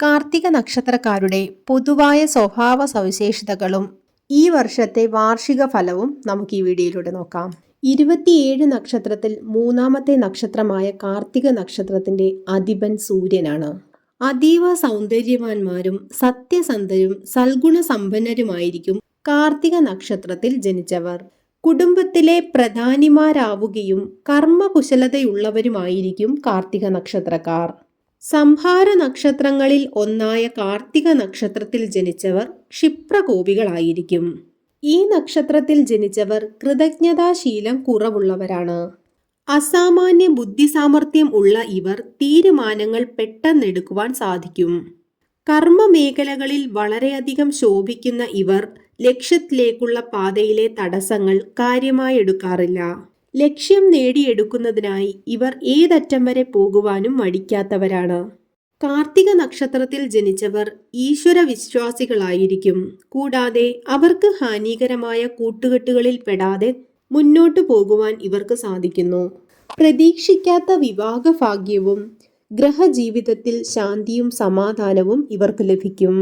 കാർത്തിക നക്ഷത്രക്കാരുടെ പൊതുവായ സ്വഭാവ സവിശേഷതകളും ഈ വർഷത്തെ വാർഷിക ഫലവും നമുക്ക് ഈ വീഡിയോയിലൂടെ നോക്കാം. ഇരുപത്തിയേഴ് നക്ഷത്രത്തിൽ മൂന്നാമത്തെ നക്ഷത്രമായ കാർത്തിക നക്ഷത്രത്തിന്റെ അധിപൻ സൂര്യനാണ്. അതീവ സൗന്ദര്യവാന്മാരും സത്യസന്ധരും സൽഗുണ സമ്പന്നരുമായിരിക്കും കാർത്തിക നക്ഷത്രത്തിൽ ജനിച്ചവർ. കുടുംബത്തിലെ പ്രധാനിമാരാവുകയും കർമ്മകുശലതയുള്ളവരുമായിരിക്കും കാർത്തിക നക്ഷത്രക്കാർ. സംഹാര നക്ഷത്രങ്ങളിൽ ഒന്നായ കാർത്തിക നക്ഷത്രത്തിൽ ജനിച്ചവർ ക്ഷിപ്രകോപികളായിരിക്കും. ഈ നക്ഷത്രത്തിൽ ജനിച്ചവർ കൃതജ്ഞതാശീലം കുറവുള്ളവരാണ്. അസാമാന്യ ബുദ്ധിസാമർഥ്യം ഉള്ള ഇവർ തീരുമാനങ്ങൾ പെട്ടെന്നെടുക്കുവാൻ സാധിക്കും. കർമ്മ മേഖലകളിൽ വളരെയധികം ശോഭിക്കുന്ന ഇവർ ലക്ഷ്യത്തിലേക്കുള്ള പാതയിലെ തടസ്സങ്ങൾ കാര്യമായി എടുക്കാറില്ല ലക്ഷ്യം നേടിയെടുക്കുന്നതിനായി ഇവർ ഏതറ്റം വരെ പോകുവാനും മടിക്കാത്തവരാണ്. കാർത്തിക നക്ഷത്രത്തിൽ ജനിച്ചവർ ഈശ്വര വിശ്വാസികളായിരിക്കും. കൂടാതെ അവർക്ക് ഹാനികരമായ കൂട്ടുകെട്ടുകളിൽ പെടാതെ മുന്നോട്ടു പോകുവാൻ ഇവർക്ക് സാധിക്കുന്നു. പ്രതീക്ഷിക്കാത്ത വിവാഹ ഭാഗ്യവും ഗ്രഹജീവിതത്തിൽ ശാന്തിയും സമാധാനവും ഇവർക്ക് ലഭിക്കും.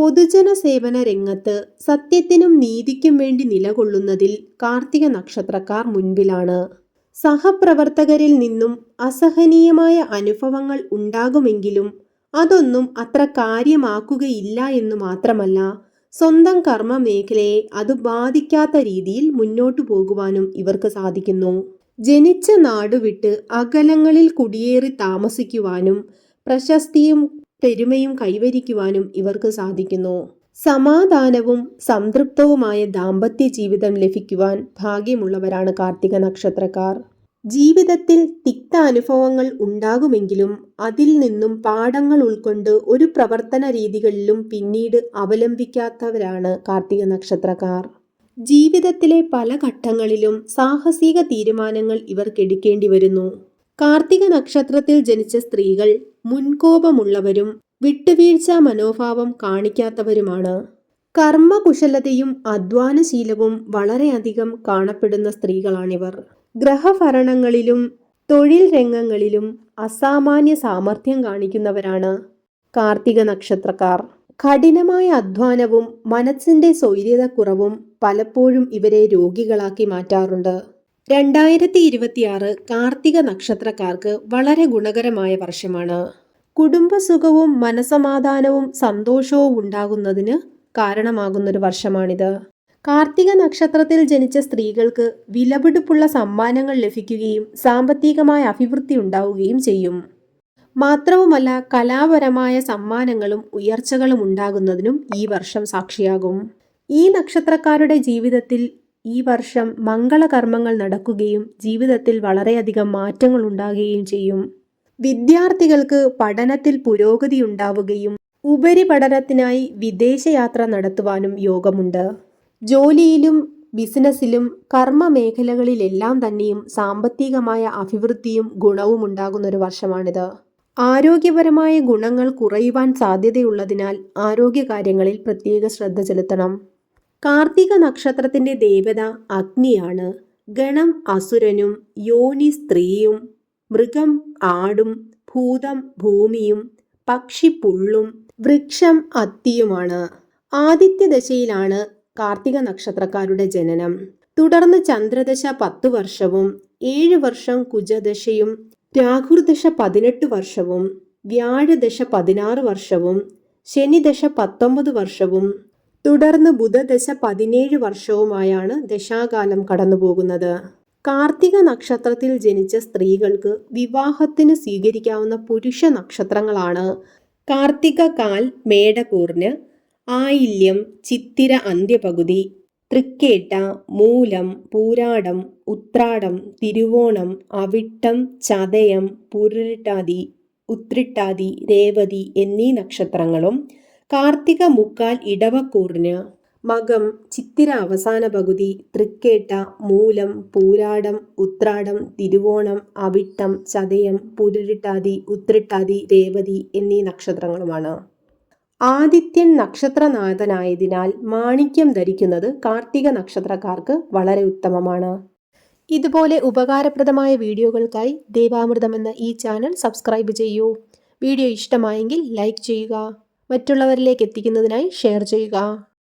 പൊതുജന സേവന രംഗത്ത് സത്യത്തിനും നീതിക്കും വേണ്ടി നിലകൊള്ളുന്നതിൽ കാർത്തിക നക്ഷത്രക്കാർ മുൻപിലാണ്. സഹപ്രവർത്തകരിൽ നിന്നും അസഹനീയമായ അനുഭവങ്ങൾ ഉണ്ടാകുമെങ്കിലും അതൊന്നും അത്ര കാര്യമാക്കുകയില്ല എന്ന് മാത്രമല്ല സ്വന്തം കർമ്മ മേഖലയെ അത് ബാധിക്കാത്ത രീതിയിൽ മുന്നോട്ടു പോകുവാനും ഇവർക്ക് സാധിക്കുന്നു. ജനിച്ച നാടുവിട്ട് അകലങ്ങളിൽ കുടിയേറി താമസിക്കുവാനും പ്രശസ്തിയും പെരുമയും കൈവരിക്കുവാനും ഇവർക്ക് സാധിക്കുന്നു. സമാധാനവും സംതൃപ്തവുമായ ദാമ്പത്യ ജീവിതം ലഭിക്കുവാൻ ഭാഗ്യമുള്ളവരാണ് കാർത്തിക നക്ഷത്രക്കാർ. ജീവിതത്തിൽ തിക്ത അനുഭവങ്ങൾ ഉണ്ടാകുമെങ്കിലും അതിൽ നിന്നും പാഠങ്ങൾ ഉൾക്കൊണ്ട് ഒരു പ്രവർത്തന രീതികളിലും പിന്നീട് അവലംബിക്കാത്തവരാണ് കാർത്തിക നക്ഷത്രക്കാർ. ജീവിതത്തിലെ പല ഘട്ടങ്ങളിലും സാഹസിക തീരുമാനങ്ങൾ ഇവർക്കെടുക്കേണ്ടി വരുന്നു. കാർത്തിക നക്ഷത്രത്തിൽ ജനിച്ച സ്ത്രീകൾ മുൻകോപമുള്ളവരും വിട്ടുവീഴ്ച മനോഭാവം കാണിക്കാത്തവരുമാണ്. കർമ്മകുശലതയും അധ്വാനശീലവും വളരെയധികം കാണപ്പെടുന്ന സ്ത്രീകളാണിവർ. ഗ്രഹഭരണങ്ങളിലും തൊഴിൽ രംഗങ്ങളിലും അസാമാന്യ സാമർഥ്യം കാണിക്കുന്നവരാണ് കാർത്തിക നക്ഷത്രക്കാർ. കഠിനമായ അധ്വാനവും മനസ്സിന്റെ സ്വൈര്യതക്കുറവും പലപ്പോഴും ഇവരെ രോഗികളാക്കി മാറ്റാറുണ്ട്. രണ്ടായിരത്തി ഇരുപത്തിയാറ് കാർത്തിക നക്ഷത്രക്കാർക്ക് വളരെ ഗുണകരമായ വർഷമാണ്. കുടുംബസുഖവും മനസമാധാനവും സന്തോഷവും ഉണ്ടാകുന്നതിന് കാരണമാകുന്നൊരു വർഷമാണിത്. കാർത്തിക നക്ഷത്രത്തിൽ ജനിച്ച സ്ത്രീകൾക്ക് വിലപിടിപ്പുള്ള സമ്മാനങ്ങൾ ലഭിക്കുകയും സാമ്പത്തികമായ അഭിവൃദ്ധി ഉണ്ടാവുകയും ചെയ്യും. മാത്രവുമല്ല കലാപരമായ സമ്മാനങ്ങളും ഉയർച്ചകളും ഉണ്ടാകുന്നതിനും ഈ വർഷം സാക്ഷിയാകും. ഈ നക്ഷത്രക്കാരുടെ ജീവിതത്തിൽ ഈ വർഷം മംഗളകർമ്മങ്ങൾ നടക്കുകയും ജീവിതത്തിൽ വളരെയധികം മാറ്റങ്ങൾ ഉണ്ടാകുകയും ചെയ്യും. വിദ്യാർത്ഥികൾക്ക് പഠനത്തിൽ പുരോഗതി ഉണ്ടാവുകയും ഉപരിപഠനത്തിനായി വിദേശയാത്ര നടത്തുവാനും യോഗമുണ്ട്. ജോലിയിലും ബിസിനസ്സിലും കർമ്മ മേഖലകളിലെല്ലാം തന്നെയും സാമ്പത്തികമായ അഭിവൃദ്ധിയും ഗുണവും ഉണ്ടാകുന്ന ഒരു വർഷമാണിത്. ആരോഗ്യപരമായ ഗുണങ്ങൾ കുറയുവാൻ സാധ്യതയുള്ളതിനാൽ ആരോഗ്യകാര്യങ്ങളിൽ പ്രത്യേക ശ്രദ്ധ ചെലുത്തണം. കാർത്തിക നക്ഷത്രത്തിന്റെ ദേവത അഗ്നിയാണ്. ഗണം അസുരനും യോനി സ്ത്രീയും മൃഗം ആടും ഭൂതം ഭൂമിയും പക്ഷി പുള്ളും വൃക്ഷം അത്തിയുമാണ്. ആദിത്യ ദശയിലാണ് കാർത്തിക നക്ഷത്രക്കാരുടെ ജനനം. തുടർന്ന് ചന്ദ്രദശ പത്തു വർഷവും ഏഴ് വർഷം കുജദശയും രാഹുർദശ പതിനെട്ട് വർഷവും വ്യാഴദശ പതിനാറ് വർഷവും ശനിദശ പത്തൊമ്പത് വർഷവും തുടർന്ന് ബുധദശ പതിനേഴ് വർഷവുമായാണ് ദശാകാലം കടന്നുപോകുന്നത്. കാർത്തിക നക്ഷത്രത്തിൽ ജനിച്ച സ്ത്രീകൾക്ക് വിവാഹത്തിന് സ്വീകരിക്കാവുന്ന പുരുഷ നക്ഷത്രങ്ങളാണ്. കാർത്തിക കാൽ മേടകൂറിന് ആയില്യം ചിത്തിര അന്ത്യപകുതി തൃക്കേട്ട മൂലം പൂരാടം ഉത്രാടം തിരുവോണം അവിട്ടം ചതയം പുരുട്ടാതി ഉത്രിട്ടാതി രേവതി എന്നീ നക്ഷത്രങ്ങളും കാർത്തിക മുക്കാൽ ഇടവക്കൂറിന് മകം ചിത്തിര അവസാന പകുതി തൃക്കേട്ട മൂലം പൂരാടം ഉത്രാടം തിരുവോണം അവിട്ടം ചതയം പുരുട്ടാതി ഉത്രിട്ടാതി രേവതി എന്നീ നക്ഷത്രങ്ങളുമാണ്. ആദിത്യൻ നക്ഷത്രനാഥനായതിനാൽ മാണിക്യം ധരിക്കുന്നത് കാർത്തിക നക്ഷത്രക്കാർക്ക് വളരെ ഉത്തമമാണ്. ഇതുപോലെ ഉപകാരപ്രദമായ വീഡിയോകൾക്കായി ദേവാമൃതം എന്ന ഈ ചാനൽ സബ്സ്ക്രൈബ് ചെയ്യൂ. വീഡിയോ ഇഷ്ടമായെങ്കിൽ ലൈക്ക് ചെയ്യുക. മറ്റുള്ളവരിലേക്ക് എത്തിക്കുന്നതിനായി ഷെയർ ചെയ്യുക.